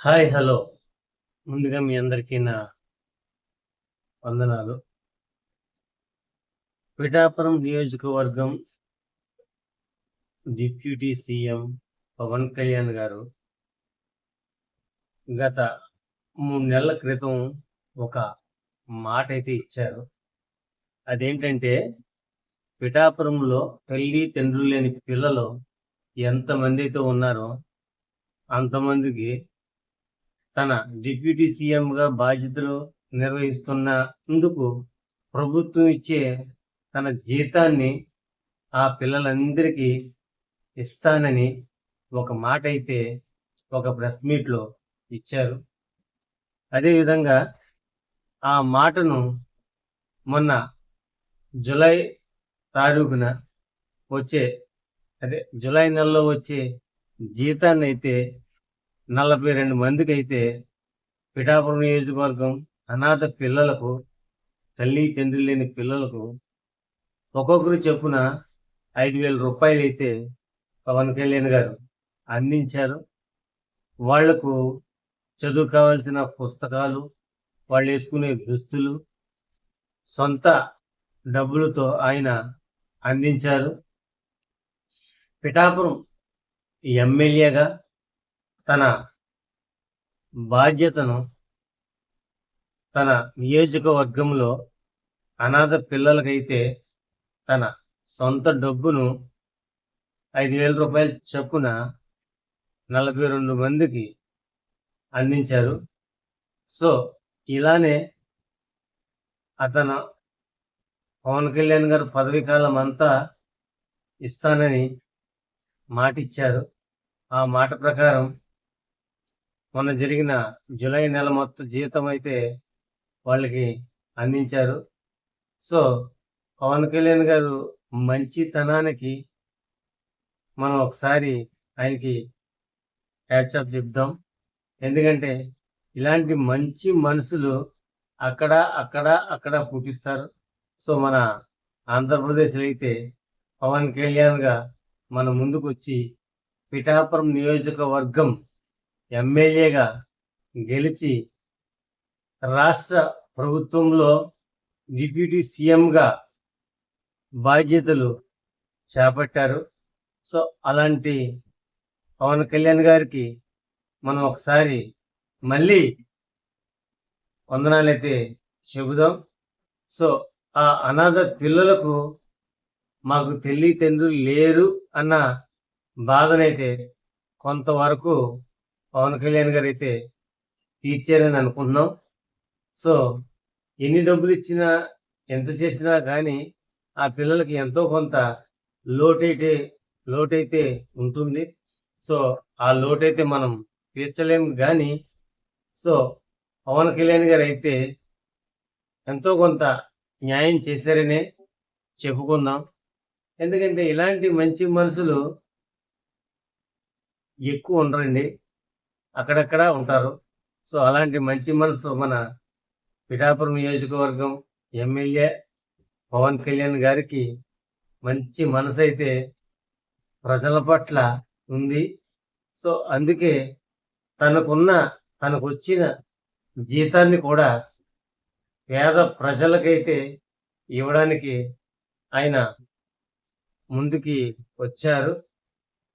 Hi hello. ముందుగా మీ అందరికీ నా వందనాలు. పిఠాపురం నియోజకవర్గం డిప్యూటీ సీఎం పవన్ కళ్యాణ్ గారు గత మూడు నెలల క్రితం ఒక మాట అయితే ఇచ్చారు. అదేంటంటే పిఠాపురంలో తల్లి తండ్రులు లేని పిల్లలు ఎంతమంది అయితే ఉన్నారో అంతమందికి తన డిప్యూటీ సీఎంగా బాధ్యతలు నిర్వహిస్తున్నందుకు ప్రభుత్వం ఇచ్చే తన జీతాన్ని ఆ పిల్లలందరికీ ఇస్తానని ఒక మాట అయితే ఒక ప్రెస్ మీట్లో ఇచ్చారు. అదేవిధంగా ఆ మాటను మొన్న జూలై తారీఖున వచ్చే అదే జూలై నెలలో వచ్చే జీతాన్ని అయితే నలభై రెండు మందికి అయితే పిఠాపురం నియోజకవర్గం అనాథ పిల్లలకు తల్లి తండ్రి లేని పిల్లలకు ఒక్కొక్కరు చెప్పున ఐదు వేల రూపాయలు అయితే పవన్ కళ్యాణ్ గారు అందించారు. వాళ్ళకు చదువు కావాల్సిన పుస్తకాలు వాళ్ళు వేసుకునే దుస్తులు సొంత డబ్బులతో ఆయన అందించారు. పిఠాపురం ఎమ్మెల్యేగా తన బాధ్యతను తన నియోజకవర్గంలో అనాథ పిల్లలకైతే తన సొంత డబ్బును ఐదు వేల రూపాయల చొప్పున నలభై రెండు మందికి అందించారు. సో ఇలానే అతను పవన్ కళ్యాణ్ గారు పదవీ కాలం అంతా ఇస్తానని మాటిచ్చారు. ఆ మాట ప్రకారం మొన్న జరిగిన జూలై నెల మొత్తం జీతం అయితే వాళ్ళకి అందించారు. సో పవన్ కళ్యాణ్ గారు మంచితనానికి మనం ఒకసారి ఆయనకి హ్యాట్సాప్ చెప్దాం. ఎందుకంటే ఇలాంటి మంచి మనుషులు అక్కడ అక్కడ అక్కడ పుట్టిస్తారు. సో మన ఆంధ్రప్రదేశ్లో అయితే పవన్ కళ్యాణ్గా మన ముందుకు వచ్చి పిఠాపురం నియోజకవర్గం ఎమ్మెల్యేగా గెలిచి రాష్ట్ర ప్రభుత్వంలో డిప్యూటీ సీఎంగా బాధ్యతలు చేపట్టారు. సో అలాంటి పవన్ కళ్యాణ్ గారికి మనం ఒకసారి మళ్ళీ వందనాలైతే చెబుదాం. సో ఆ అనాథ పిల్లలకు మాకు తల్లి తండ్రులు లేరు అన్న బాధనైతే కొంతవరకు పవన్ కళ్యాణ్ గారు అయితే తీర్చారని అనుకుంటున్నాం. సో ఎన్ని డబ్బులు ఇచ్చినా ఎంత చేసినా కానీ ఆ పిల్లలకి ఎంతో కొంత లోటైతే లోటైతే ఉంటుంది. సో ఆ లోటైతే మనం తీర్చలేము కానీ సో పవన్ కళ్యాణ్ గారు అయితే ఎంతో కొంత న్యాయం చేశారనే చెప్పుకుందాం. ఎందుకంటే ఇలాంటి మంచి మనసులు ఎక్కువ ఉండరండి. అక్కడక్కడ ఉంటారు. సో అలాంటి మంచి మనసు మన పిఠాపురం నియోజకవర్గం ఎమ్మెల్యే పవన్ కళ్యాణ్ గారికి మంచి మనసు అయితే ప్రజల పట్ల ఉంది. సో అందుకే తనకున్న తనకు వచ్చిన జీతాన్ని కూడా పేద ప్రజలకైతే ఇవ్వడానికి ఆయన ముందుకి వచ్చారు.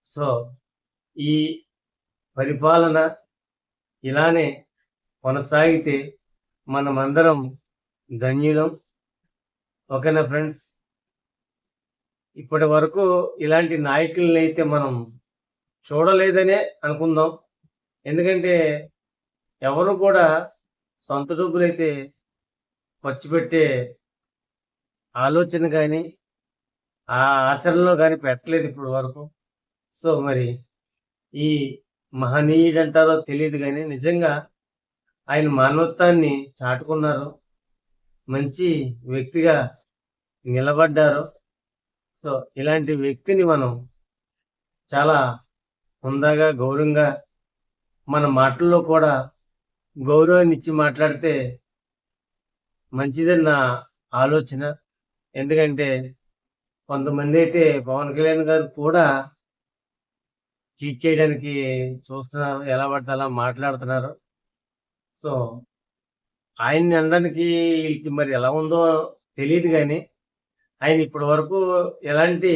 సో ఈ పరిపాలన ఇలానే కొనసాగితే మనమందరం ధన్యులం. ఓకేనా ఫ్రెండ్స్? ఇప్పటి వరకు ఇలాంటి నాయకులని అయితే మనం చూడలేదనే అనుకుందాం. ఎందుకంటే ఎవరు కూడా సొంత డబ్బులైతే ఖర్చు పెట్టే ఆలోచన కానీ ఆ ఆచరణలో కానీ పెట్టలేదు ఇప్పటి వరకు. సో మరి ఈ మహనీయుడు అంటారో తెలియదు కానీ నిజంగా ఆయన మానవత్వాన్ని చాటుకున్నారు. మంచి వ్యక్తిగా నిలబడ్డారు. సో ఇలాంటి వ్యక్తిని మనం చాలా హుందాగా గౌరవంగా మన మాటల్లో కూడా గౌరవాన్ని ఇచ్చి మాట్లాడితే మంచిదని నా ఆలోచన. ఎందుకంటే కొంతమంది అయితే పవన్ కళ్యాణ్ గారు కూడా చీట్ చేయడానికి చూస్తున్నారు ఎలా పడితే అలా మాట్లాడుతున్నారు. సో ఆయన్ని అనడానికి వీళ్ళకి మరి ఎలా ఉందో తెలియదు కానీ ఆయన ఇప్పటి వరకు ఎలాంటి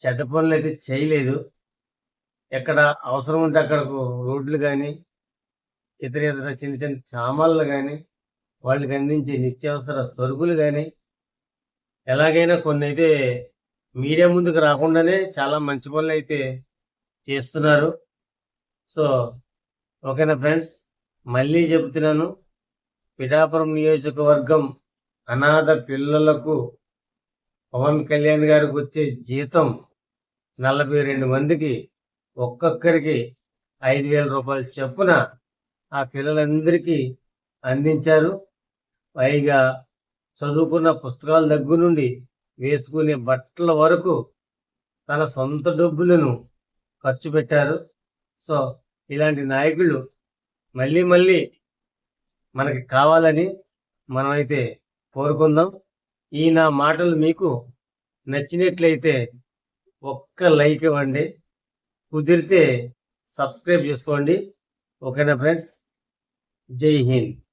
చెడ్డ పనులు అయితే చేయలేదు. ఎక్కడ అవసరం ఉంటే అక్కడకు రోడ్లు కానీ ఇతర ఇతర చిన్న చిన్న సామాన్లు కానీ వాళ్ళకి అందించే నిత్యావసర సరుకులు కానీ ఎలాగైనా కొన్ని అయితే మీడియా ముందుకు రాకుండానే చాలా మంచి పనులు అయితే చేస్తున్నారు. సో ఓకేనా ఫ్రెండ్స్? మళ్ళీ చెబుతున్నాను. పిఠాపురం నియోజకవర్గం అనాథ పిల్లలకు పవన్ కళ్యాణ్ గారికి వచ్చే జీతం నలభై రెండు మందికి ఒక్కొక్కరికి ఐదు వేల రూపాయలు చొప్పున ఆ పిల్లలందరికీ అందించారు. పైగా చదువుకున్న పుస్తకాల దగ్గర నుండి వేసుకునే బట్టల వరకు తన సొంత డబ్బులను ఖర్చు పెట్టారు. సో ఇలాంటి నాయకులు మళ్ళీ మళ్ళీ మనకి కావాలని మనమైతే కోరుకుందాం. ఈ నా మాటలు మీకు నచ్చినట్లయితే ఒక్క లైక్ ఇవ్వండి. కుదిరితే సబ్స్క్రైబ్ చేసుకోండి. ఓకేనా ఫ్రెండ్స్? జై హింద్.